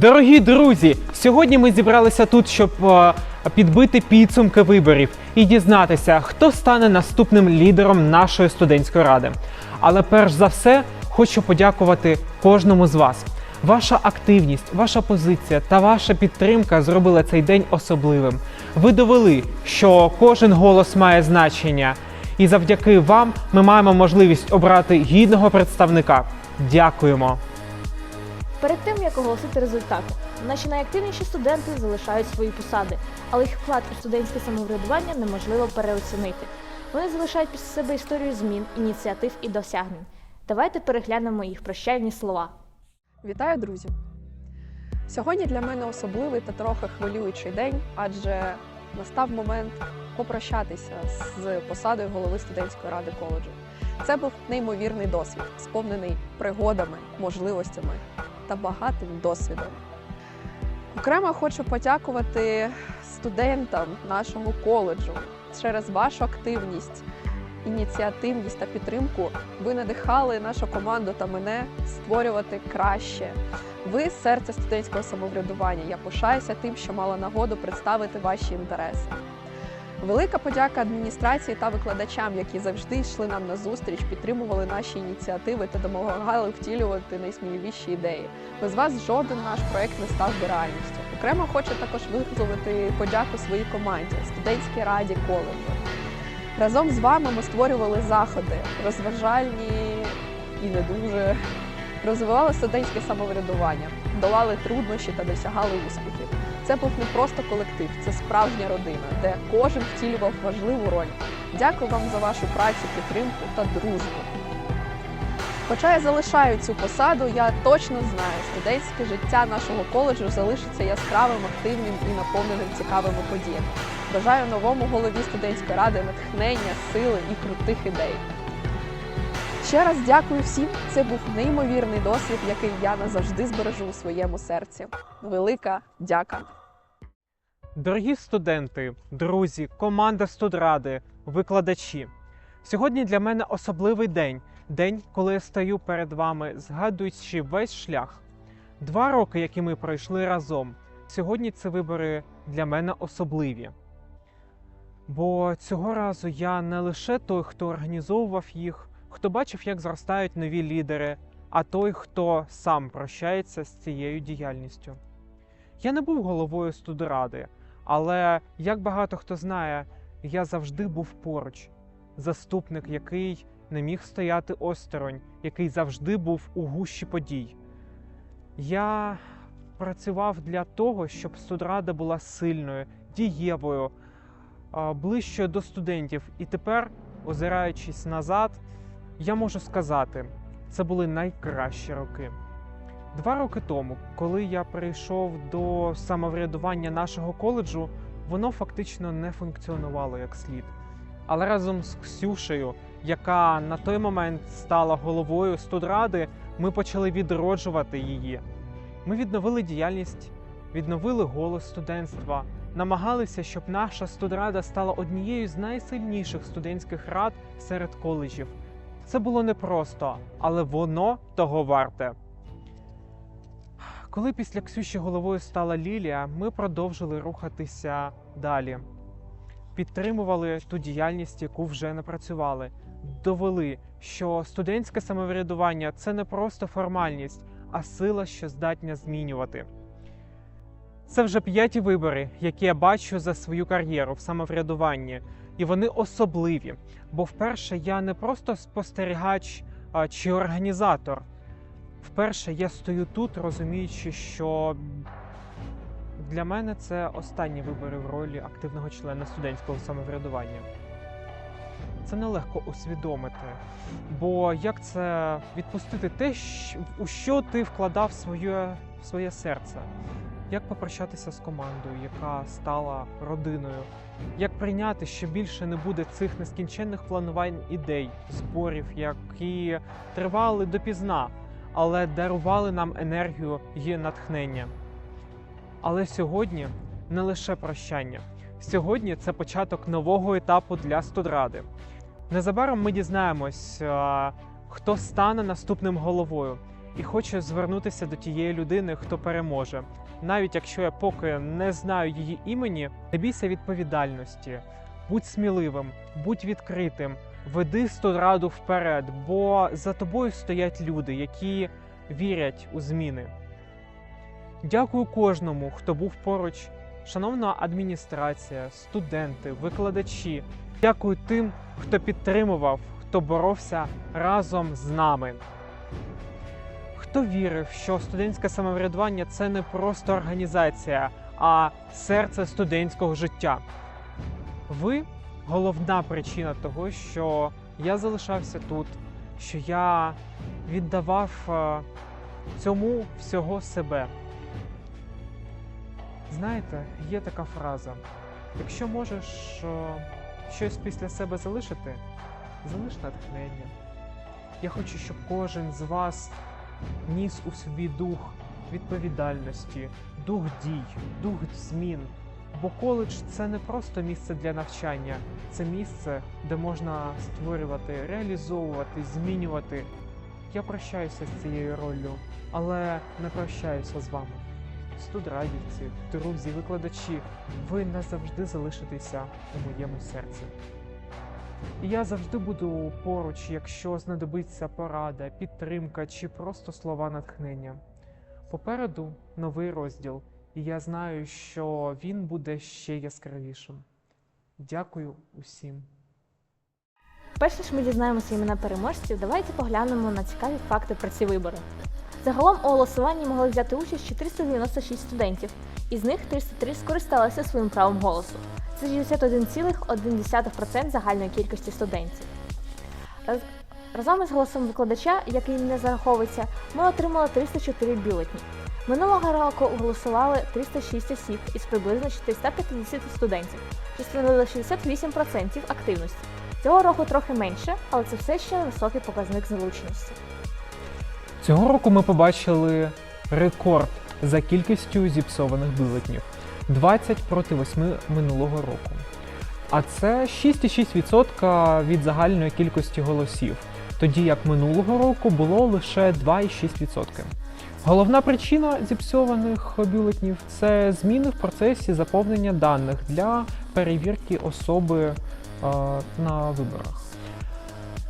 Дорогі друзі, сьогодні ми зібралися тут, щоб е, підбити підсумки виборів і дізнатися, хто стане наступним лідером нашої студентської ради. Але перш за все, хочу подякувати кожному з вас. Ваша активність, ваша позиція та ваша підтримка зробили цей день особливим. Ви довели, що кожен голос має значення, і завдяки вам ми маємо можливість обрати гідного представника. Дякуємо! Перед тим як оголосити результати, наші найактивніші студенти залишають свої посади, але їх вклад у студентське самоврядування неможливо переоцінити. Вони залишають після себе історію змін, ініціатив і досягнень. Давайте переглянемо їх прощальні слова. Вітаю, друзі! Сьогодні для мене особливий та трохи хвилюючий день, адже настав момент попрощатися з посадою голови студентської ради коледжу. Це був неймовірний досвід, сповнений пригодами, можливостями та багатим досвідом. Окремо хочу подякувати студентам нашого коледжу через вашу активність, ініціативність та підтримку. Ви надихали нашу команду та мене створювати краще. Ви серце студентського самоврядування. Я пишаюся тим, що мала нагоду представити ваші інтереси. Велика подяка адміністрації та викладачам, які завжди йшли нам на зустріч, підтримували наші ініціативи та допомагали втілювати найсміливіші ідеї. Без вас жоден наш проект не став би реальністю. Окремо хочу також висловити подяку своїй команді, студентській раді коледжу. Разом з вами ми створювали заходи, розважальні і не дуже. Розвивали студентське самоврядування, долали труднощі та досягали успіхів. Це був не просто колектив, це справжня родина, де кожен втілював важливу роль. Дякую вам за вашу працю, підтримку та дружбу. Хоча я залишаю цю посаду, я точно знаю, студентське життя нашого коледжу залишиться яскравим, активним і наповненим цікавими подіями. Бажаю новому голові студентської ради натхнення, сили і крутих ідей. Ще раз дякую всім. Це був неймовірний досвід, який я назавжди збережу у своєму серці. Велика дяка! Дорогі студенти, друзі, команда студради, викладачі. Сьогодні для мене особливий день. День, коли я стою перед вами, згадуючи весь шлях. Два роки, які ми пройшли разом. Сьогодні ці вибори для мене особливі. Бо цього разу я не лише той, хто організовував їх, хто бачив, як зростають нові лідери, а той, хто сам прощається з цією діяльністю. Я не був головою студради, але як багато хто знає, я завжди був поруч, заступник, який не міг стояти осторонь, який завжди був у гущі подій. Я працював для того, щоб студрада була сильною, дієвою, ближчою до студентів. І тепер, озираючись назад, я можу сказати, це були найкращі роки. Два роки тому, коли я прийшов до самоврядування нашого коледжу, воно фактично не функціонувало як слід. Але разом з Ксюшею, яка на той момент стала головою студради, ми почали відроджувати її. Ми відновили діяльність, відновили голос студентства, намагалися, щоб наша студрада стала однією з найсильніших студентських рад серед коледжів. Це було непросто, але воно того варте. Коли після Ксюші головою стала Лілія, ми продовжили рухатися далі. Підтримували ту діяльність, яку вже напрацювали. Довели, що студентське самоврядування це не просто формальність, а сила, що здатна змінювати. Це вже п'яті вибори, які я бачу за свою кар'єру в самоврядуванні, і вони особливі. Бо вперше я не просто спостерігач а, чи організатор. Вперше я стою тут, розуміючи, що для мене це останні вибори в ролі активного члена студентського самоврядування. Це нелегко усвідомити. Бо як це відпустити те, у що ти вкладав своє, своє серце? Як попрощатися з командою, яка стала родиною? Як прийняти, що більше не буде цих нескінченних планувань ідей, зборів, які тривали допізна, але дарували нам енергію і натхнення. Але сьогодні не лише прощання. Сьогодні це початок нового етапу для студради. Незабаром ми дізнаємось, хто стане наступним головою. і хочу звернутися до тієї людини, хто переможе. Навіть якщо я поки не знаю її імені, не бійся відповідальності, будь сміливим, будь відкритим, веди студраду вперед, бо за тобою стоять люди, які вірять у зміни. Дякую кожному, хто був поруч. Шановна адміністрація, студенти, викладачі. Дякую тим, хто підтримував, хто боровся разом з нами. Хто вірив, що студентське самоврядування це не просто організація, а серце студентського життя. Ви головна причина того, що я залишався тут, що я віддавав е, цьому всього себе. Знаєте, є така фраза: якщо можеш е, щось після себе залишити, залиш натхнення. Я хочу, щоб кожен з вас ніс у собі дух відповідальності, дух дій, дух змін. Бо коледж це не просто місце для навчання, це місце, де можна створювати, реалізовувати, змінювати. Я прощаюся з цією роллю, але не прощаюся з вами. Студрадівці, друзі, викладачі, ви назавжди залишитеся у моєму серці. Я завжди буду поруч, якщо знадобиться порада, підтримка чи просто слова натхнення. Попереду новий розділ, і я знаю, що він буде ще яскравішим. Дякую усім. Перш ніж ми дізнаємося імена переможців, давайте поглянемо на цікаві факти про ці вибори. Загалом у голосуванні могли взяти участь 496 студентів, із них 303 скористалися своїм правом голосу. Це 61,1% загальної кількості студентів. Раз- Разом із голосом викладача, який не зараховується, ми отримали 304 бюлетні. Минулого року голосували 306 осіб із приблизно 450 студентів, що становило 68% активності. Цього року трохи менше, але це все ще високий показник залученості. Цього року ми побачили рекорд за кількістю зіпсованих бюлетнів 20 проти 8 минулого року. А це 6,6% від загальної кількості голосів, тоді як минулого року було лише 2,6%. Головна причина зіпсованих бюлетнів це зміни в процесі заповнення даних для перевірки особи е, на виборах.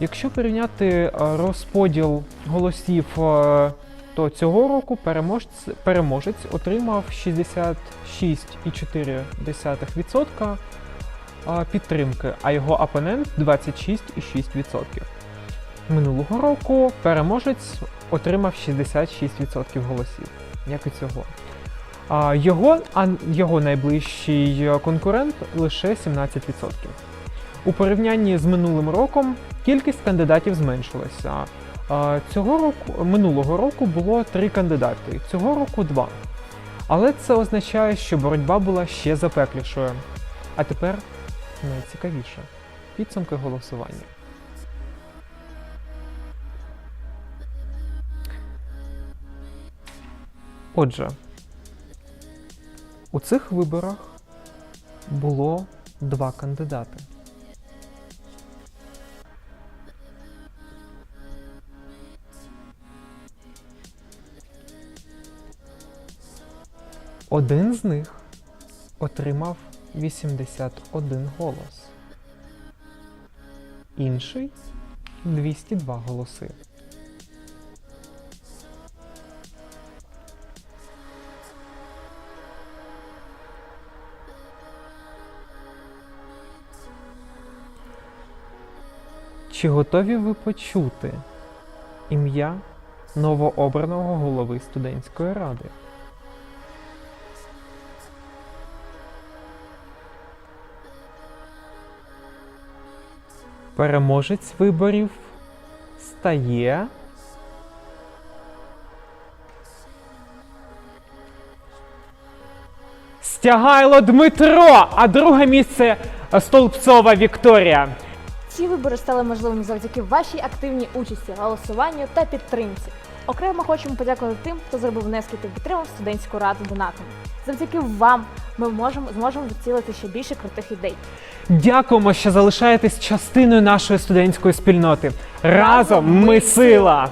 Якщо порівняти е, розподіл голосів, е, то цього року переможець, переможець отримав 66,4% е, підтримки, а його опонент 26,6%. Минулого року переможець отримав 66% голосів, як і цього. Його, а його найближчий конкурент лише 17%. У порівнянні з минулим роком кількість кандидатів зменшилася. Цього року, минулого року було три кандидати, цього року два. Але це означає, що боротьба була ще запеклішою. А тепер найцікавіше підсумки голосування. Отже, у цих виборах було два кандидати. Один з них отримав 81 голос, інший 202 голоси. Чи готові ви почути ім'я новообраного голови студентської ради? Переможець виборів стає. Стягайло Дмитро, а друге місце Столбцова Вікторія. Ці вибори стали можливими завдяки вашій активній участі, голосуванню та підтримці. Окремо хочемо подякувати тим, хто зробив внески та підтримав студентську раду донатами. Завдяки вам ми можемо зможемо відцілити ще більше крутих ідей. Дякуємо, що залишаєтесь частиною нашої студентської спільноти. Разом ми сила!